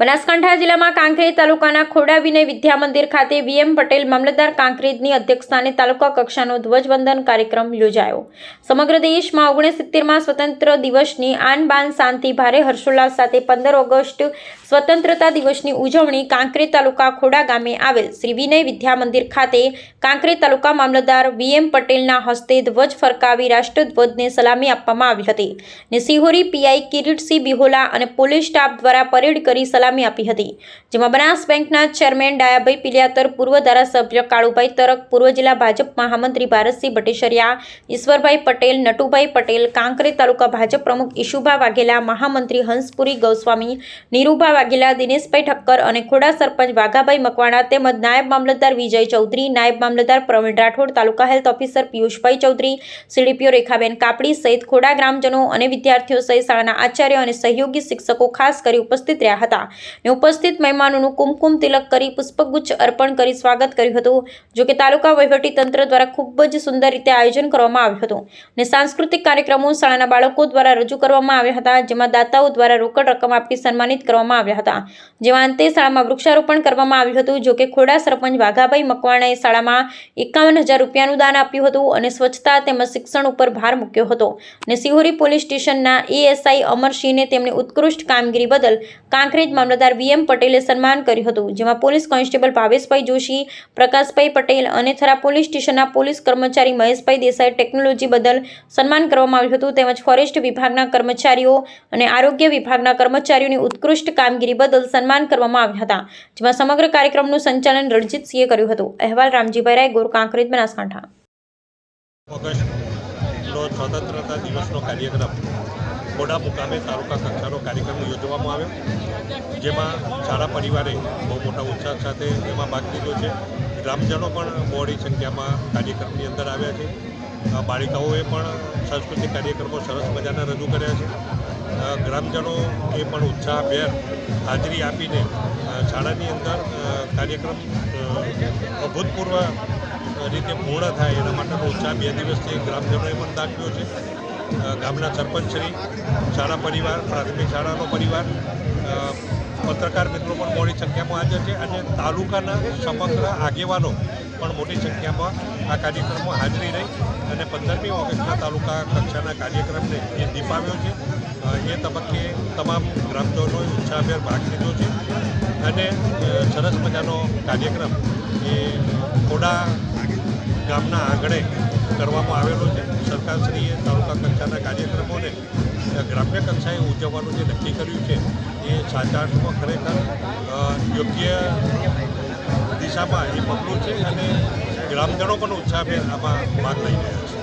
બનાસકાંઠા જિલ્લામાં કાંકરેજ તાલુકાના ખોડા વિનય વિદ્યા મંદિર ખાતે વીએમ પટેલ મામલતદાર કાંકરેજની અધ્યક્ષસ્થાને તાલુકા કક્ષાનો ધ્વજવંદન કાર્યક્રમ યોજાયો. સમગ્ર દેશમાં ઓગણસિત્તેરમાં સ્વતંત્ર દિવસની આન બાન શાંતિ ભારે હર્ષોલ્લાસ સાથે પંદર ઓગસ્ટ સ્વતંત્રતા દિવસની ઉજવણી કાંકરેજ તાલુકા ખોડા ગામે આવેલ શ્રી વિનય વિદ્યા મંદિર ખાતે કાંકરેજ તાલુકા મામલતદાર વીએમ પટેલના હસ્તે ધ્વજ ફરકાવી રાષ્ટ્રધ્વજને સલામી આપવામાં આવી હતી. ને સિહોરી પીઆઈ કિરીટસિંહ બિહોલા અને પોલીસ સ્ટાફ દ્વારા પરેડ કરી સલામી આપી હતી, જેમાં બનાસ બેંકના ચેરમેન ડાયાભાઈ પિલિયાતર, પૂર્વ ધારાસભ્ય કાળુભાઈ તરક, પૂર્વ જિલ્લા ભાજપ મહામંત્રી ભારતસિંહ ભટ્ટેસરિયા ઈશ્વરભાઈ પટેલ, નટુભાઈ પટેલ, કાંકરી તાલુકા ભાજપ પ્રમુખ ઈશુભા વાઘેલા, મહામંત્રી હંસપુરી ગૌસ્વામી, નીરુભા વાઘેલા, દિનેશભાઈ ઠક્કર અને ખોડા સરપંચ વાઘાભાઈ મકવાણા તેમજ નાયબ મામલતદાર વિજય ચૌધરી, નાયબ મામલતદાર Pravin Rathod, taluka health officer Piyushbhai Chaudhari, CDPO Rekhaben Kapadi સહિત ખોડા ગ્રામજનો અને વિદ્યાર્થીઓ સહિત શાળાના આચાર્ય અને સહયોગી શિક્ષકો ખાસ કરી ઉપસ્થિત રહ્યા હતા. ને ઉપસ્થિત મહેમાનોનું કુમકુમ તિલક કરી પુષ્પગુચ્છ અર્પણ કરી સ્વાગત કર્યું હતું, જો કે તાલુકા તંત્ર દ્વારા ખૂબ જ સુંદર રીતે આયોજન કરવામાં આવ્યું હતું. ને સાંસ્કૃતિક કાર્યક્રમો શાળાના બાળકો દ્વારા રજૂ કરવામાં આવ્યા હતા, જેમાં દાતાઓ દ્વારા રોકડ રકમ આપી સન્માનિત કરવામાં આવ્યા હતા. જેમાં અંતે શાળામાં વૃક્ષારોપણ કરવામાં આવ્યું હતું, જો કે ખોડા સરપંચ વાઘાભાઈ મકવાણાએ શાળામાં એકાવન હજાર રૂપિયાનું દાન આપ્યું હતું અને સ્વચ્છતા તેમજ શિક્ષણ ઉપર ભાર મૂક્યો હતો. અને સિહોરી પોલીસ સ્ટેશનના એએસઆઈ અમરસિંહને તેમણે ઉત્કૃષ્ટ કામગીરી બદલ કાંકરેજ મામલતદાર વીએમ પટેલે સન્માન કર્યું હતું, જેમાં પોલીસ કોન્સ્ટેબલ ભાવેશભાઈ જોશી, પ્રકાશભાઈ પટેલ અને થરા પોલીસ સ્ટેશનના પોલીસ કર્મચારી મહેશભાઈ દેસાઈ ટેકનોલોજી બદલ સન્માન કરવામાં આવ્યું હતું. તેમજ ફોરેસ્ટ વિભાગના કર્મચારીઓ અને આરોગ્ય વિભાગના કર્મચારીઓની ઉત્કૃષ્ટ કામગીરી બદલ સન્માન કરવામાં આવ્યા હતા, જેમાં સમગ્ર કાર્યક્રમનું સંચાલન રણજીતસિંહે કર્યું હતું. અહેવાલ રામજીભાઈ રાય ગોર કાંકરેજ બનાસકાંઠા ઓગસ્ટનો સ્વતંત્રતા દિવસનો કાર્યક્રમ ખોડા મુકામે તાલુકા કક્ષાનો કાર્યક્રમ યોજવામાં આવ્યો. જેમાં શાળા પરિવારે બહુ મોટા ઉત્સાહ સાથે એમાં ભાગ લીધો છે. ગ્રામજનો પણ મોડી સંખ્યામાં કાર્યક્રમની અંદર આવ્યા છે. બાળિકાઓએ પણ સાંસ્કૃતિક કાર્યક્રમો સરસ મજાના રજૂ કર્યા છે. ગ્રામજનોએ પણ ઉત્સાહભેર હાજરી આપીને શાળાની અંદર કાર્યક્રમ અભૂતપૂર્વ રીતે પૂર્ણ થાય એના માટેનો ઉત્સાહ બે દિવસથી ગ્રામજનોએ પણ દાખવ્યો છે. ગામના સરપંચશ્રી શાળા પરિવાર, પ્રાથમિક શાળાનો પરિવાર પત્રકાર મિત્રો પણ મોટી સંખ્યામાં હાજર છે અને તાલુકાના સમગ્ર આગેવાનો પણ મોટી સંખ્યામાં આ કાર્યક્રમમાં હાજરી રહી અને પંદરમી ઓગસ્ટના તાલુકા કક્ષાના કાર્યક્રમને એ દીપાવ્યો છે. એ તબક્કે તમામ ગ્રામજનોએ ઉત્સાહભેર ભાગ લીધો છે. અને સરસ મજાનો કાર્યક્રમ એ ખોડા ગામના આંગણે કરવામાં આવેલો છે. સરકારશ્રીએ તાલુકા કક્ષાના કાર્યક્રમોને ગ્રામ્ય કક્ષાએ ઉજવવાનું જે નક્કી કર્યું છે, એ સાચા અર્થમાં ખરેખર યોગ્ય દિશામાં એ પગલું છે અને ગ્રામજનો પણ ઉત્સાહભેર આમાં ભાગ લઈ રહ્યા છે.